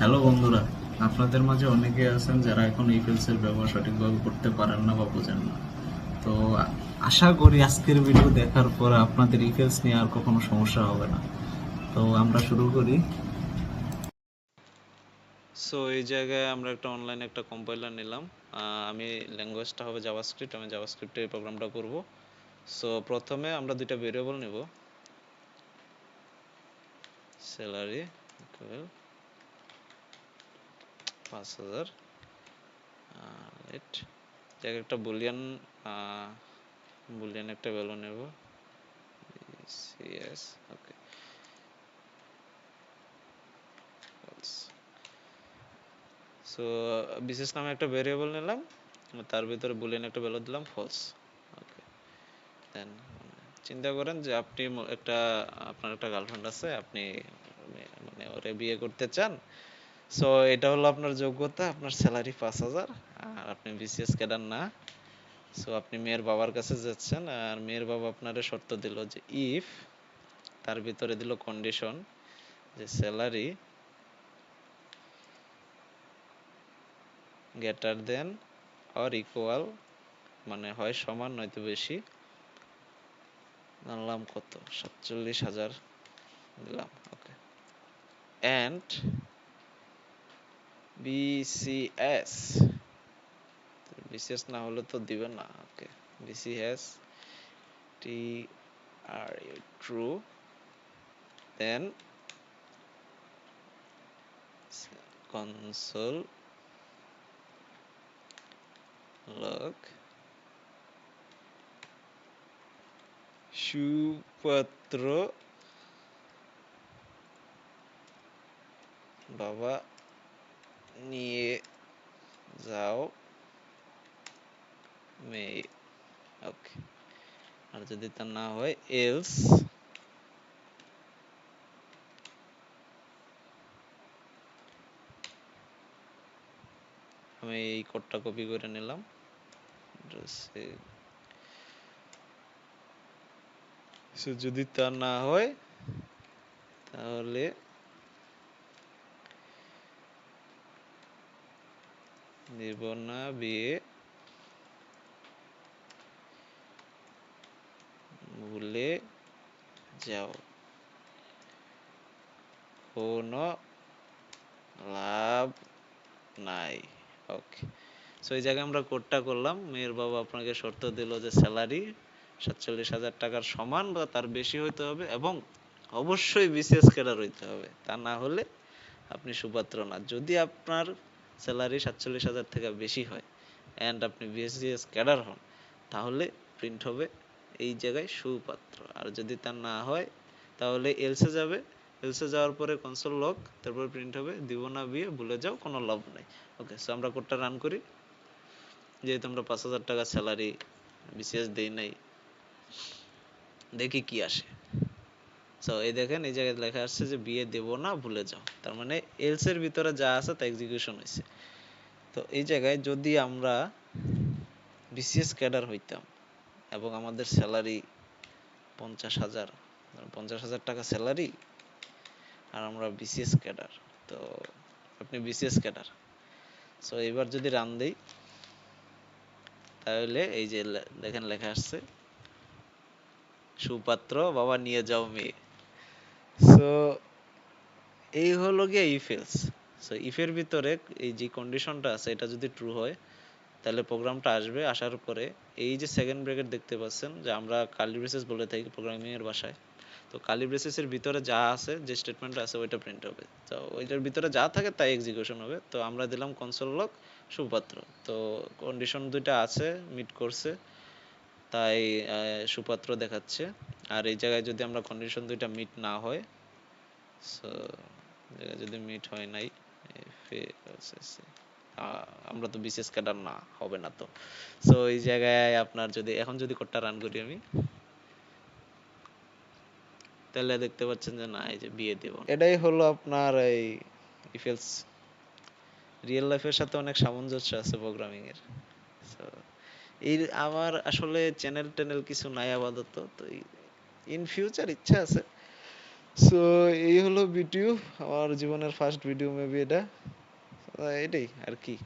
Hello বন্ধুরা, আপনাদের মাঝে অনেকে আছেন যারা এখন এই ফিলসের ব্যবহার সঠিকভাবে করতে পারেন না বা বোঝেন না। তো আশা করি আজকের ভিডিও দেখার পর আপনাদের ইফেলস নিয়ে আর কখনো সমস্যা হবে না। তো আমরা শুরু করি। সো এই জায়গায় আমরা একটা অনলাইনে একটা কম্পাইলার নিলাম। আমি ল্যাঙ্গুয়েজটা হবে জাভাস্ক্রিপ্ট আমি জাভাস্ক্রিপ্টে এই প্রোগ্রামটা করব। সো প্রথমে আমরা দুইটা ভেরিয়েবল নিব। স্যালারি পাঁচ হাজার। একটা বুলিয়ান বুলিয়ান একটা ভ্যালু নেব। ওকে সো বিশেষ নামে একটা ভেরিয়েবল নিলাম, তার ভিতরে বুলিয়ান একটা ভ্যালু দিলাম ফলস ওকে দেন চিন্তা করেন যে আপনি একটা, আপনার একটা গার্লফ্রেন্ড আছে, আপনি মানে ওরে বিয়ে করতে চান সো এটা হলো আপনার যোগ্যতা, আপনার স্যালারি পাঁচ হাজার, আর আপনি বিসিএস ক্যাডার না। সো আপনি মেয়ের বাবার কাছে যাচ্ছেন, আর মেয়ের বাবা আপনারে শর্ত দিল যে ইফ তার ভিতরে দিল কন্ডিশন যে salary greater than or equal মানে হয় সমান, নয়তো বেশি। জানলাম কত? সাতচল্লিশ হাজার দিলাম ওকে অ্যান্ড বিসিএস বিসিএস না হলে তো দিবে না okay BCS T R true then console log সুপত্র বাবা নিয়ে যাও মেয়ে ওকে আর যদি তা না হয় এলস আমি এই কোডটা কপি করে নিলাম যদি তা না হয় তাহলে দেব না বিয়ে ভুলে যাও। কোনো লাভ নাই। ওকে সো এই জায়গায় আমরা কোডটা করলাম, মেয়ের বাবা আপনাকে শর্ত দিল যে স্যালারি সাতচল্লিশ হাজার টাকার সমান বা তার বেশি হইতে হবে এবং অবশ্যই বিসিএস ক্যাডার হইতে হবে। তা না হলে আপনি সুপাত্র না। যদি আপনার স্যালারি সাতচল্লিশ হাজার থেকে বেশি হয় অ্যান্ড আপনি বিএসসিএস ক্যাডার হন, তাহলে প্রিন্ট হবে এই জায়গায় সুপাত্র। আর যদি তা না হয়, তাহলে এলসে যাবে। এলসে যাওয়ার পরে কনসোল লক তারপরে প্রিন্ট হবে, দিব না, বিয়ে, ভুলে যাও, কোনো লাভ নাই। ওকে সো আমরা কোডটা রান করি। যেহেতু আমরা পাঁচ হাজার টাকা স্যালারি বিসিএস দেই নাই, দেখি কি আসে। সো এই দেখেন, এই জায়গায় লেখা আসছে যে, বিয়ে দেব না, ভুলে যাও। তার মানে এলস এর ভিতরে যা আছে, তা এক্সিকিউশন হয়েছে তো এই জায়গায় যদি আমরা বিসিএস ক্যাডার হইতাম এবং আমাদের স্যালারি পঞ্চাশ হাজার পঞ্চাশ হাজার টাকা স্যালারি আর আমরা বিসিএস ক্যাডার, তো আপনি বিসিএস ক্যাডার। সো এবার যদি রান দেই, তাহলে এই যে দেখেন লেখা আসছে, সুপাত্র, বাবা নিয়ে যাও মেয়ে। সো এই হলো গিয়ে ইফ এলস সো ইফের ভিতরে এই যে কন্ডিশনটা আছে, এটা যদি ট্রু হয়, তাহলে প্রোগ্রামটা আসবে আসার পরে এই যে সেকেন্ড ব্র্যাকেট দেখতে পাচ্ছেন, যে আমরা কার্লি ব্রেসেস বলে থাকি প্রোগ্রামিং এর ভাষায়। তো কার্লি ব্রেসেসের ভিতরে যা আছে, যে স্টেটমেন্ট আছে, ওইটা প্রিন্ট হবে। তো ওইটার ভিতরে যা থাকে, তাই এক্সিকিউশন হবে। তো আমরা দিলাম কনসোল লক সুপাত্র। তো কন্ডিশন দুইটা আছে মিট করছে, তাই সুপাত্র দেখাচ্ছে। আর এই জায়গায় যদি আমরা কন্ডিশন দুইটা মিট না হয় সো যদি মিট হয় নাই আমরা তো বিশেষ ক্যাডার না হবে না তো। সো এই জায়গায় আপনার যদি এখন যদি কোডটা রান করি আমি তাহলে দেখতে পাচ্ছেন যে না এই যে বিয়ে দেব। এটাই হলো আপনার এই ইফেলস রিয়েল লাইফের সাথে অনেক সামঞ্জস্য আছে প্রোগ্রামিং এর এই আমার আসলে চ্যানেল ট্যানেল কিছু নাই আপাতত তো ইন ফিউচার ইচ্ছা আছে। সো এই হলো ভিডিও আমার জীবনের ফার্স্ট ভিডিও মেবি এটা। এটাই আর কি।